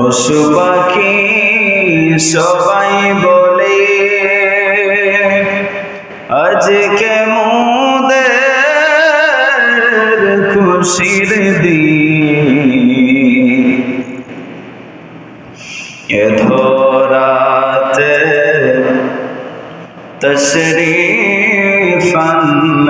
পশু পাখি সবাই বলে আজকে মোদের খুশির দি ধরাতে তশরী ফন্ন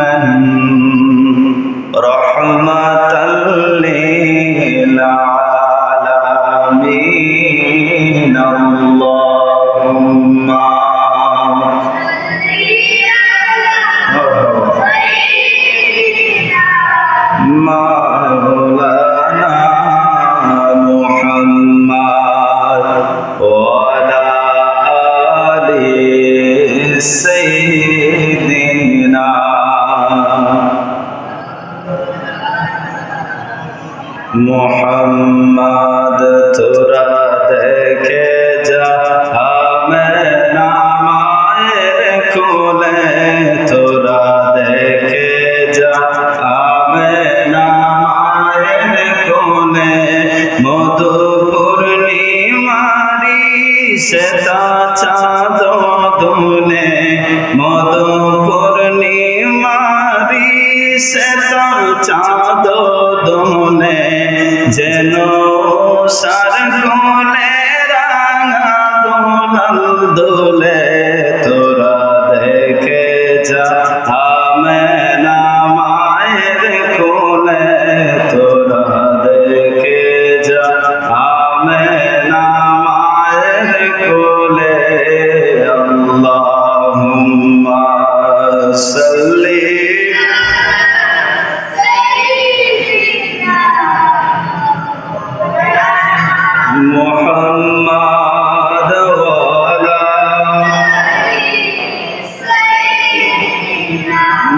মোহাম্মদ, তোরা দেখে যা। আমি নামায়ের কোলে তোরা দেখে যা। আমি নামায়ের কোলে মধু পূর্ণিমারি সেতা চাঁদ দুলে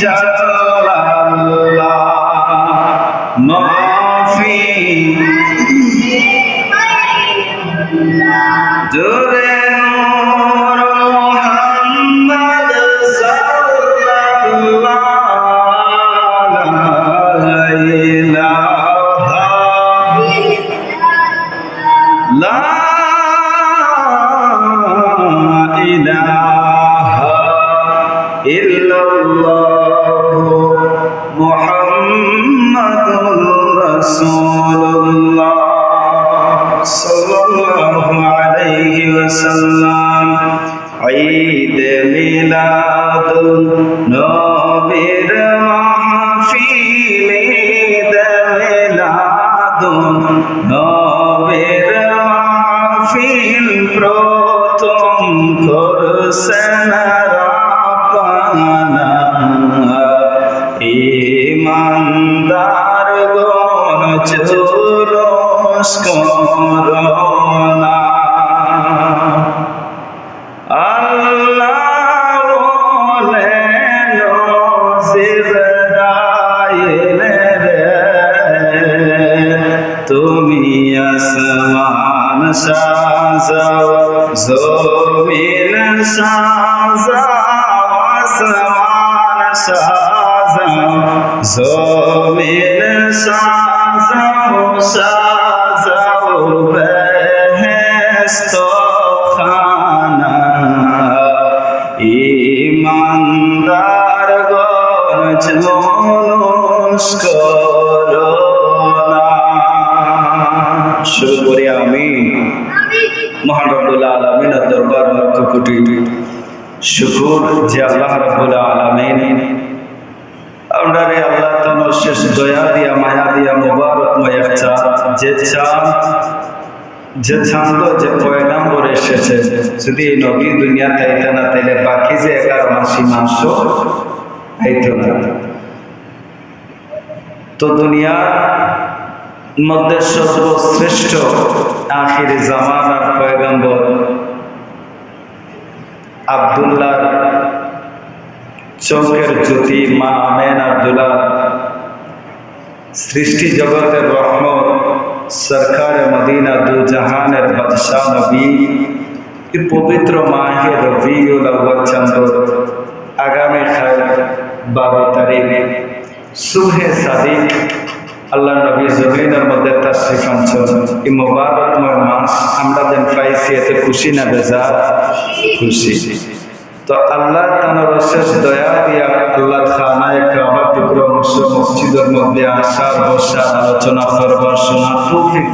জালাল্লাহ মিলাদুন নবীর মাহফিল মিলাদুন নবীর মাহফিল প্রথম করছেন রাপানা ইমানদার গণ চুরস সাজাও জমিন সাজাও আসমান সাজাও জমিন সাজাও সাজাও বেহেস্ত খানা। ইমানদার গণ জনস শুরু করি আমি মহান রব্বুল্লাহ আলমিনের দরবার লক্ষ কোটি শুকুর যে আল্লাহ রব্বুল্লাহ আলমিন। আমরা রে আল্লাহ তানো শেষ দয়া দিয়া, মায়া দিয়া মোবারকময় একটা যে চান, যে ছান্দ যে পয়গাম্বর এসেছে। যদি এই নবী দুনিয়াতে আইতে না, তাইলে বাকি যে এগারো মাসি মাস আইতো না। তো দুনিয়ার মধ্যে সর্বশ্রেষ্ঠ আখির জামানার পয়গাম্বর আবদুল্লাহ চৌকের জ্যোতি মা আমেন আবদুল্লাহ। সৃষ্টি জগতের রহমত, সরকার মদিনা দু জাহানের বাদশাহ নবী পবিত্র মাহে রবিউল আউ্বাল চন্দ্র আগামী খাল বারো তারিখ। সুহে সাদিক আল্লাহ নবী জমিনের মধ্যে তার শ্রীকাঞ্চন এই মোবারকময় মাস আমরা যেন পাইছি, এতে খুশি না বেজা খুশি। তো আল্লাহ তানোর শেষ দয়া দিয়া আল্লাহ খানায় কাবা টুকরো মসজিদের মধ্যে আসার বসা আলোচনা করবার শোনা তৌফিক